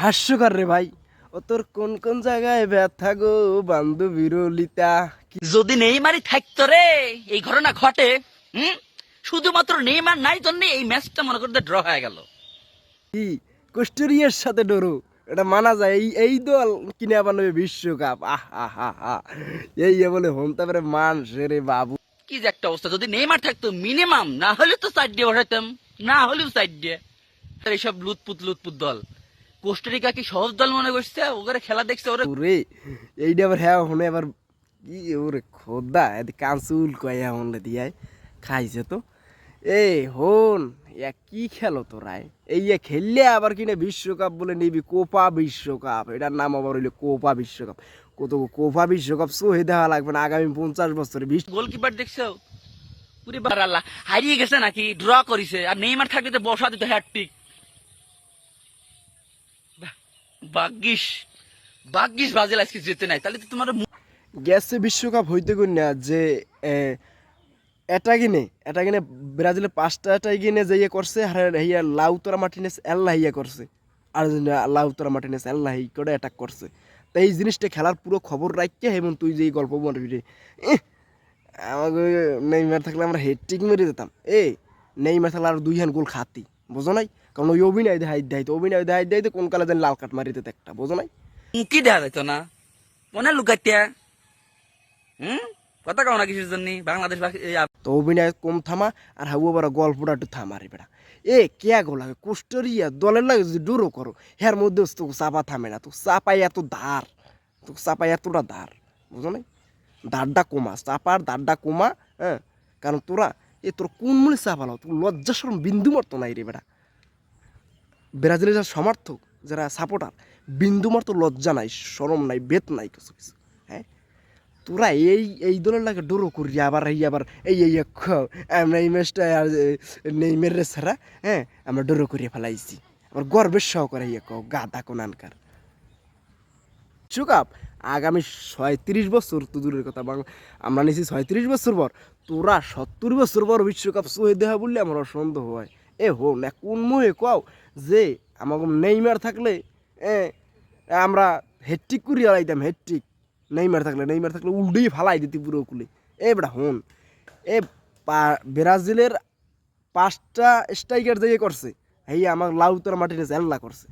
হাস্যকর রে ভাই। ও তোর কোন কোন জায়গায় ব্যথা গো বান্ধবীর লিতা কি- যদি নেইমারই থাকতো রে এই ঘটনা ঘটে হুম? শুধুমাত্র নেইমার নাই জন্য এই ম্যাচটা মনে করতে ড্র হয়ে গেল। কি? কুস্টোরিয়ার সাথে ডরো। এটা মানা যায় এই এই দল কিনে আবার নেবে বিশ্বকাপ। আহ আহ আহ। এই এ বলে হোম তারপরে মান রে বাবু। কি যে একটা অবস্থা যদি নেইমার থাকতো মিনিমাম না হলে তো সাইড দিয়ে বসাইতাম না হলেও সাইড দিয়ে। এইসব লুতপুত লুতপুত দল। কোস্টারিকা কি সহজ দল মনে করছে? ওখানে খেলা দেখছে ওরা। রে এইটা আবার হ্যাঁ হনে আবার কি ওরে খোদা এদি কাঁচুল কয়া হনলে দিয়াই খাইছে তো। এ হন ইয়া কি খেলো তোরাই এই ইয়া খেললে আবার কিনে বিশ্বকাপ বলে নিবি কোপা বিশ্বকাপ। এটার নাম আবার হইল কোপা বিশ্বকাপ। কত কোপা বিশ্বকাপ সহে দেওয়া লাগবে না আগামী পঞ্চাশ বছরে বিশ্ব গোলকিপার দেখছ? পুরি বার আল্লাহ হারিয়ে গেছে নাকি? ড্র করিছে। আর নেইমার থাকলে তো বসা দিত হ্যাট্রিক ভাগ্যিস। ভাগ্যিস ব্রাজিল আজকে যেতে নাই। তাহলে তো তোমার গেছে বিশ্বকাপ হইতে কই না যে এটা কিনে এটা কিনে ব্রাজিলের পাঁচটা এটাই কিনে যে ইয়ে করছে আর হিয়া লাউতরা মার্টিনেস এল্লা ইয়ে করছে। আর্জেন্টিনা লাউতরা মার্টিনেস এল্লা হি করে অ্যাটাক করছে। তো এই জিনিসটা খেলার পুরো খবর রাখতে হেমন তুই যে গল্প বলবি রে। আমাকে নেইমার থাকলে আমরা হেডটিক মেরে দিতাম। এ নেইমার থাকলে আর দুই হ্যান্ড গোল খাতি। বোঝো নাই? কারণ ওই অভিনয় দেখাই দেয় তো অভিনয় দেখাই দেয় তো কোন কালে যেন লাল কাট মারি দিতে একটা বোঝো নাই? কি দেখা যেত না? মনে লুকাইতে। হুম? কথা কাও না কিসের জন্য বাংলাদেশ তো অভিনয় কম থামা আর হাবু আবার গল্পটা একটু থামা রে বেটা এ কে গো লাগে? কুষ্টরিয়া দলের লাগে যদি ডুরো করো হের মধ্যে তো চাপা থামে না তো চাপাই এত ধার তো চাপাই এতটা ধার বুঝো নাই? দাঁড়টা কমা চাপার দাঁড়টা কমা হ্যাঁ? কারণ তোরা এ তোর কোন মূলে চাপালো তোর লজ্জা সরম বিন্দু নাই রে বেটা। ব্রাজিলের যারা সমর্থক, যারা সাপোর্টার বিন্দু মতো লজ্জা নাই সরম নাই, বেত নাই কিছু কিছু হ্যাঁ? তোরা এই এই দলের লাগে ডোরো করি, আবার এই আবার এই এই আমরা এই ম্যাচটা আর নেই মেরে ছাড়া হ্যাঁ? আমরা ডোরো করিয়ে ফেলাইছি। আবার গর্বের সহকারে ইয়ে গাদা কোনানকার চুকাপ আগামী ছয়ত্রিশ বছর, তো দূরের কথা, বাংলা আমরা নিছি ছয়ত্রিশ বছর পর, তোরা সত্তর বছর পর বিশ্বকাপ সহে দেওয়া বললে আমার সন্দেহ হয় এ হো না কোন মুহে কও যে আমাকে নেইমার থাকলে, এ, আমরা হেট্রিক করি আলাইতাম হেট্টিক নেইমার থাকলে নেইমার থাকলে উল্টেই ফালাই দিতি পুরো কুলে। এ বেটা হন, এ ব্রাজিলের পাঁচটা স্ট্রাইকার যে করছে এই আমার লাউতর মাটিনে এল্লা করছে।